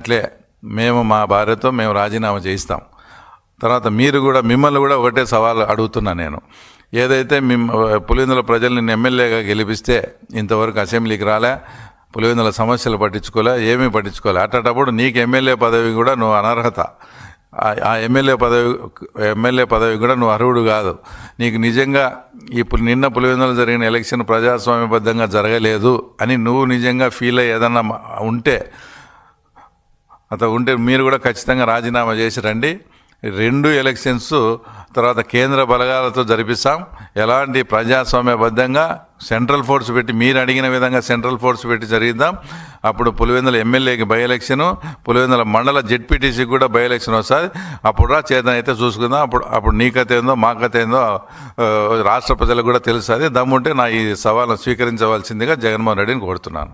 అట్లే మేము మా భార్యతో మేము రాజీనామా చేయిస్తాం. తర్వాత మీరు కూడా మిమ్మల్ని కూడా ఒకటే సవాల్ అడుగుతున్నా నేను. ఏదైతే మిమ్మ పులివెందుల ప్రజలు నిన్ను ఎమ్మెల్యేగా గెలిపిస్తే ఇంతవరకు అసెంబ్లీకి రాలే పులివెందుల సమస్యలు పట్టించుకోలే ఏమీ పట్టించుకోలే. అట్టేటప్పుడు నీకు ఎమ్మెల్యే పదవి కూడా నువ్వు అనర్హత. ఆ- ఎమ్మెల్యే పదవి ఎమ్మెల్యే పదవి కూడా నువ్వు అర్హుడు కాదు. నీకు నిజంగా ఇప్పుడు నిన్న పులివెందులు జరిగిన ఎలక్షన్ ప్రజాస్వామ్యబద్ధంగా జరగలేదు అని నువ్వు నిజంగా ఫీల్ అయ్యి ఏదన్నా ఉంటే అంత ఉంటే మీరు కూడా ఖచ్చితంగా రాజీనామా చేసి రండి. రెండు ఎలక్షన్స్ తర్వాత కేంద్ర బలగాలతో జరిపిస్తాం. ఎలాంటి ప్రజాస్వామ్యబద్ధంగా సెంట్రల్ ఫోర్స్ పెట్టి మీరు అడిగిన విధంగా సెంట్రల్ ఫోర్స్ పెట్టి జరిగిద్దాం. అప్పుడు పులివెందుల ఎమ్మెల్యేకి బై ఎలక్షను పులివెందుల మండల జెడ్పీటీసీకి కూడా బై ఎలక్షన్ వస్తుంది. అప్పుడు రా చేత అయితే చూసుకుందాం. అప్పుడు అప్పుడు నీ కథ ఏందో మా కథ ఏందో రాష్ట్ర ప్రజలకు కూడా తెలుస్తుంది. దమ్ముంటే నా ఈ సవాల్ను స్వీకరించవలసిందిగా జగన్మోహన్ రెడ్డిని కోరుతున్నాను.